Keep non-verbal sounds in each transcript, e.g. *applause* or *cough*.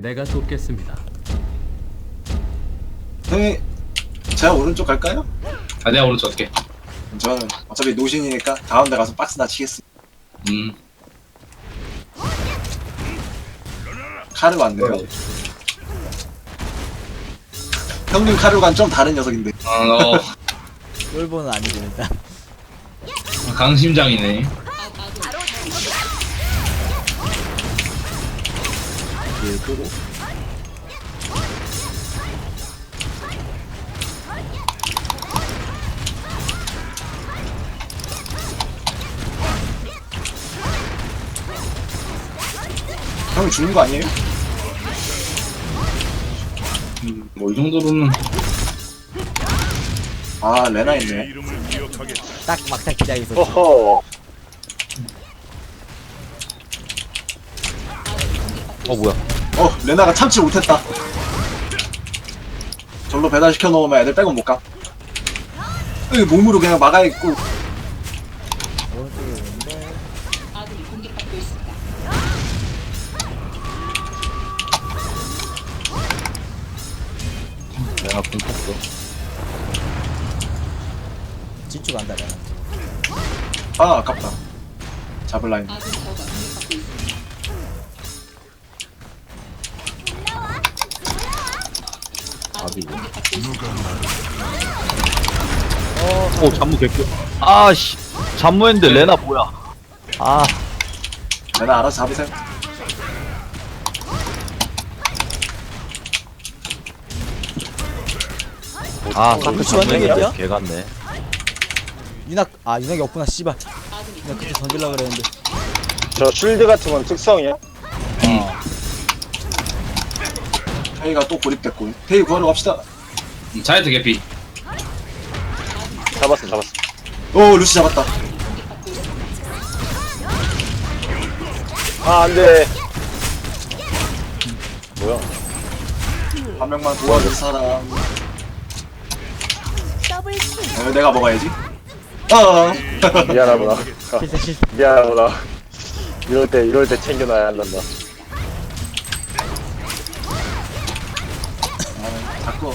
내가 돕겠습니다. 형이 제가 오른쪽 갈까요? 아 내가 오른쪽 할게 저는 어차피 노신이니까 가운데 가서 박스나 치겠습니다. 음안 돼요. 평균 카르가는 좀 다른 녀석인데. 어, 어 쫄보는 아니고 일단 강심장이네 뒤에 끄고 형이 죽는 거 아니에요? 뭐이 정도로는 아 레나 있네. 딱 막상 기다리고 허허. 어 뭐야 어 레나가 참지 못했다. 절로 배달 시켜 놓으면 애들 빼고 못 가. 여기 몸으로 그냥 막아 있고 오른쪽에 있는데 내가 공 탔어 진출 간다 내가 아 아깝다. 잡을 라인. 오 잠무 개표 아씨 잠무했는데 레나 뭐야? 아. 레나 알아서 잡으세요. 아, 어, 사크 잠무했는데 개피야? 개 같네. 유낙 아 유낙이 없구나 씨발. 그냥 그때 던질라 그랬는데. 저 쉴드 같은 건 특성이야? 테이가 또 고립됐고. 테이 구하러 갑시다. 음, 자이트 개피 잡았어, 잡았어. 오 루시 잡았다. 아, 안 돼. 뭐야? 한 명만 도와줄 사람. 어, 내가 먹어야지. 아 미안하구나. *laughs* 미안하구나. 이럴 때, 이럴 때 챙겨놔야 한단다. 자꾸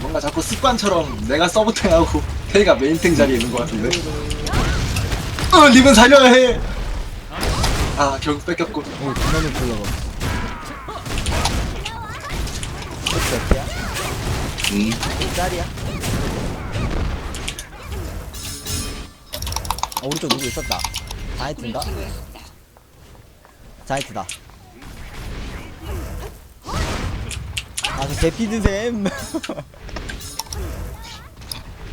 뭔가 자꾸 습관처럼 내가 서브탱하고 테이가 메인탱 자리에 있는 것 같은데. 어 리븐 살려야 해. 아 결국 뺏겼고. 오 그놈을 불러봐 몇 개야? 음 짤이야? 어 오른쪽 누구 있었다 자이트인가? 자이트다 아저 개피드 셈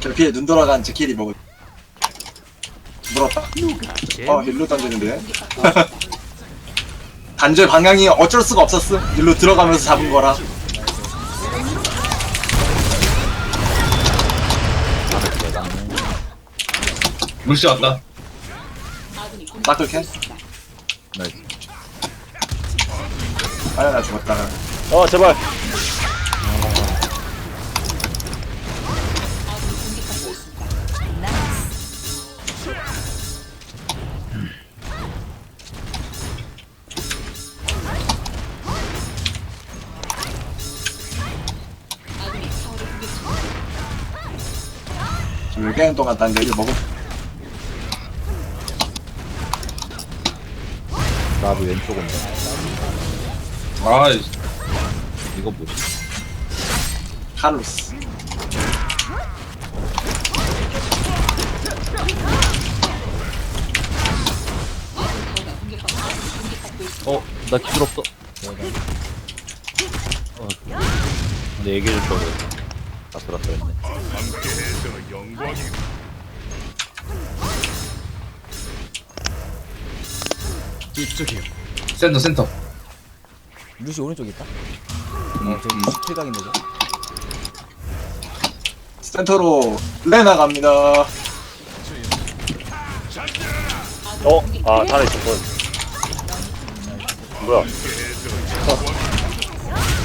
결피에 눈 돌아간 제킬이 먹을. 물었다. 어 일로 던지는데. *laughs* 단절 방향이 어쩔 수가 없었어. 일로 들어가면서 잡은 거라. 물씨 왔다 따클캔. 나이스 아야 나 죽었다. 어, 제발. 1개년 동안 난 얘를 먹어. 나비 왼쪽 온다 아 이거 뭐지? 카르로스. 어 나 기술 없어. 어 근데 얘기해줄 걸 그랬다 다 들었어 했네 이쪽이요. 센터 센터 루시 오른쪽에 있다 음, 어 저기 음. 루시 킬각인데 저 센터로 레나 갑니다. 어? 아, 다리 있었군. 뭐야?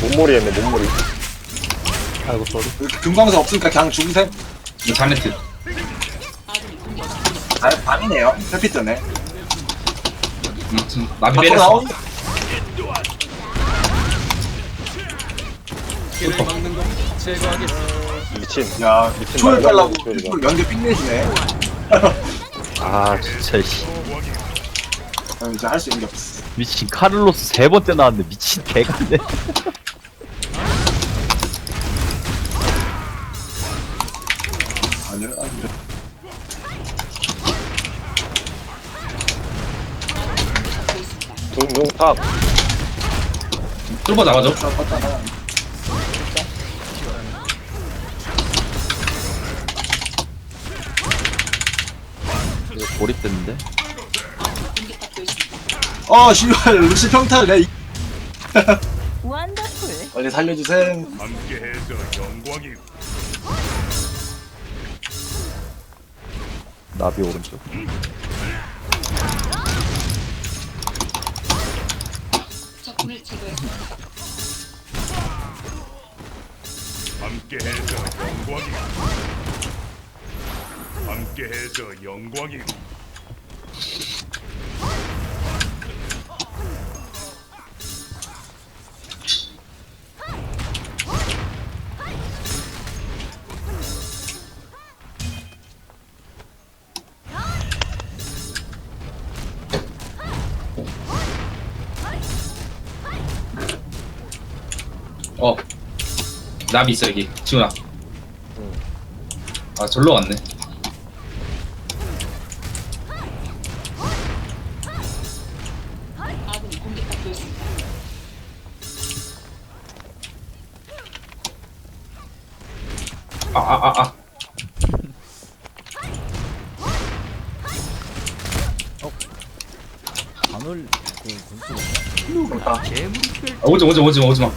몸머리 했네, 몸머리. 아이고 쏘리 금광석 없으니까 그냥 죽으셈. 이거 자네트 아, 밤이네요. 햇빛 뜨네. 음, 지금 나비 밖으로 빼냈어 나온 길을 막는 것 제거하겠습니다. 미친. 야 미친 초를 소리가. 일부러 연계 삥내주네 아 진짜 씨 아, 이제 할 수 있는 게 없어 미친 카를로스 세 번째 나왔는데 미친 개같네 아니야 아니야 둥둥탑. 뚫어 나가죠. 이거 고립됐는데 어 씨발 루시 평탈 내 이- 원더풀. 빨리 영광이 나비 오른쪽 함께해서 영광이 어. 나비 있어 여기. 지훈아. 아 절로 왔네. 아아아 아. 그 아, 아, 오지 오지 오지 마 오지 마.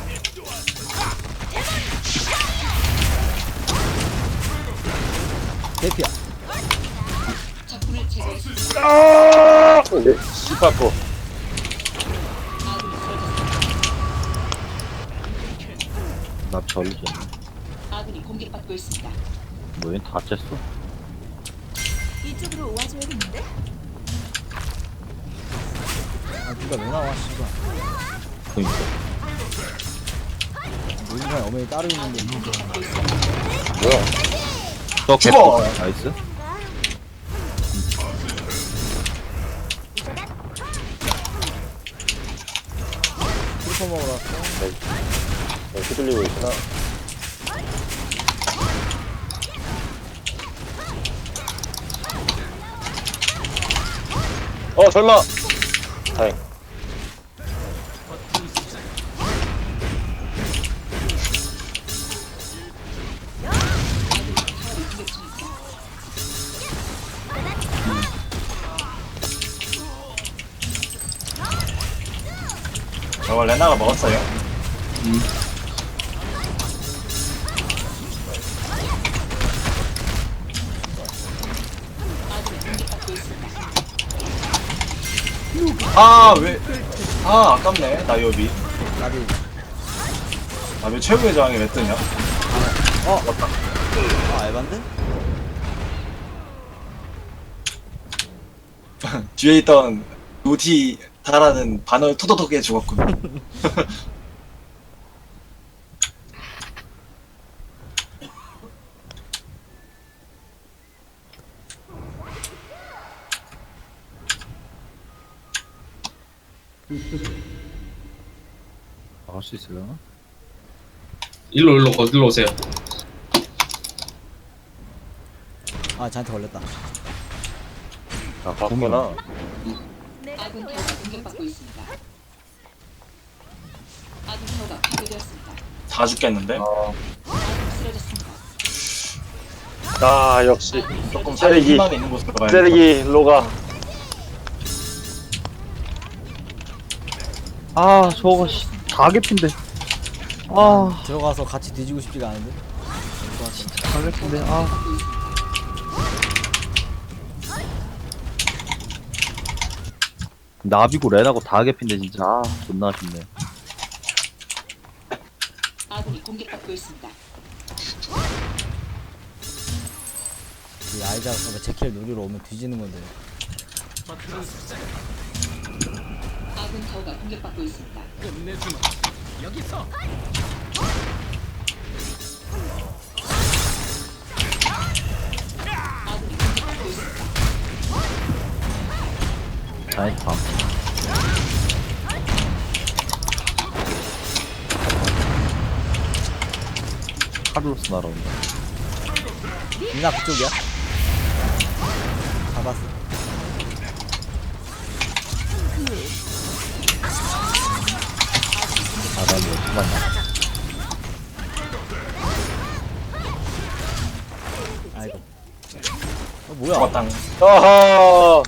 대피야. 네, 시파포. 나비 절리지 아군이 공격받고 있습니다. 뭐얘 다 쬐어? 이쪽으로 와줘야겠는데? 아 누가 왜 나와 씨발. 그니까. 노인사에 어머니 따로 있는데. 또개 피 죽어. 나이스 슬퍼 먹으러 왔어 네, 휘둘리고 있구나. 어, 설마! 다행. 저거 레나가 먹었어요 아, 왜? 아, 아깝네. 나 여비. 나비 아, 왜 최후의 저항이 왜 뜨냐? 아 알반데? *laughs* 뒤에 있던 노티 다라는 반을 토도독에 죽었군. 나갈 수 있으려나? 일로 일로 거들러 오세요. 아 저한테 걸렸다 아, 봤구나. 아군 타워가 공격받고 있습니다. 아군 타워가 파괴되었습니다. 다 죽겠는데? 아군 쓰러졌습니다. 아, 역시. 조금 살이 찌르기. 희망이 있는 곳으로 가야 돼. 찌르기, 로가. 아 저거 씨, 다 개피인데 아 들어가서 같이 뒤지고 싶지가 않은데 다 개피인데 아 나비고 레나고 다 개피인데 진짜 아 존나 아쉽네 아군이 공격받고 있습니다. 그 아이자가 제킬 노리러 오면 뒤지는 건데 아군 타워가 공격받고 있습니다. 끝내주마. 여기서 밤 카를로스 날아온다. 이나 그쪽이야? 잡았어. 아난 여기 만나 아이고. 어 뭐야? 죽었다. 아하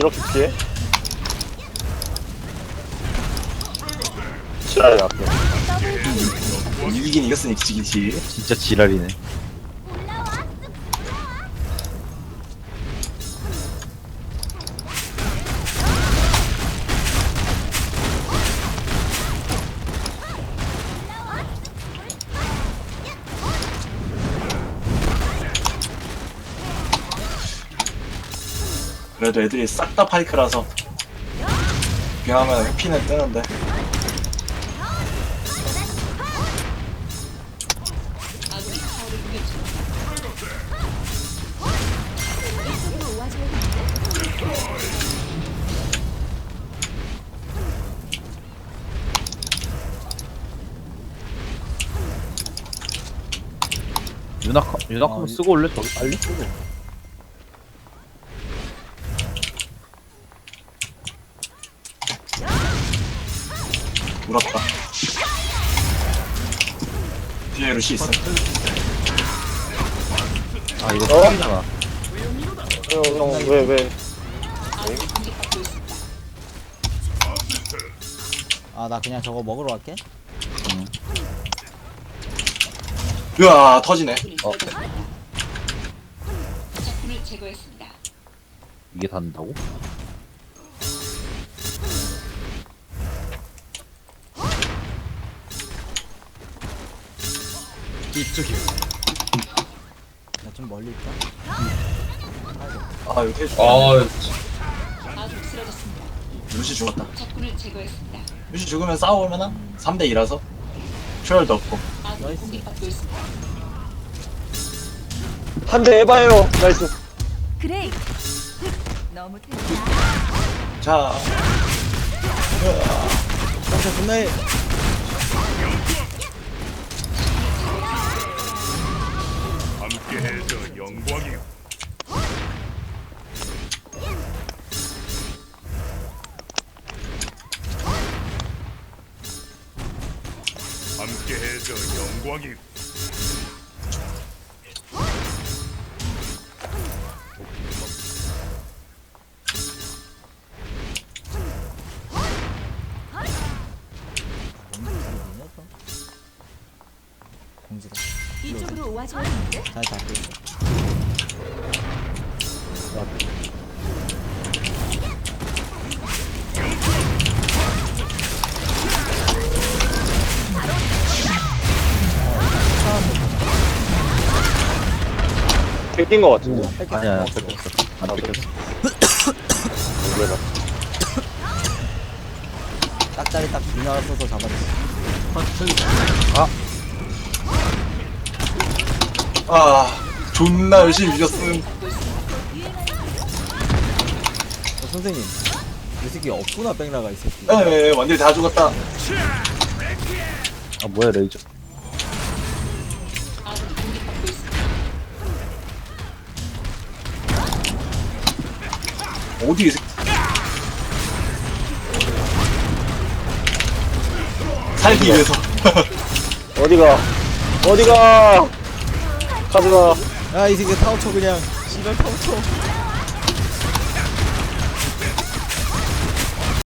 이렇게 피해? 지랄이 났어 이기긴 이겼으니 지기지. 진짜 지랄이네 그래도 애들이 싹 다 파이크라서. 비하면 회피는 뜨는데. 유낙 유낙 아, 쓰고 올래? 저기 빨리? 쓰고 울었다 뒤에 루시 있어 아 이거 어? 쓰기잖아 형왜왜 아군이 공격받고 있습니다. 아나 그냥 저거 먹으러 갈게 으아 터지네 어. 제거했습니다. 이게 닿는다고? 이쪽이요. 나 좀 멀리 있다 아 여기 해줘 아 아군이 쓰러졌습니다. 루시 죽었다 적군을 제거했습니다. 루시 죽으면 싸우면은 3대 2라서 초열도 없고 아군이 나이스. 공격받고 있습니다. 한 대 해봐요 나이스 그레이 너무 태워 자 깜짝 존 함께 해서 영광이 함께 해서 영광이 공 이쪽으로 와줘야 하는데? 잘 잡고 있어. 뺏긴 거 같은데. 아니야 아니야. 뺏겼어. 안 뺏겼어 딱자리 딱 비나가 써서 잡았어. 아 존나 열심히 있습니다. 어, 선생님 이 새끼 없구나 백라가 이 새끼. 에에 원딜 다 죽었다. 아 뭐야 레이저. 어디 이 새끼? 살기 위해서. 어디가? 어디가 가지마 야이 새끼 타워 쳐 그냥. 씨발 타워 쳐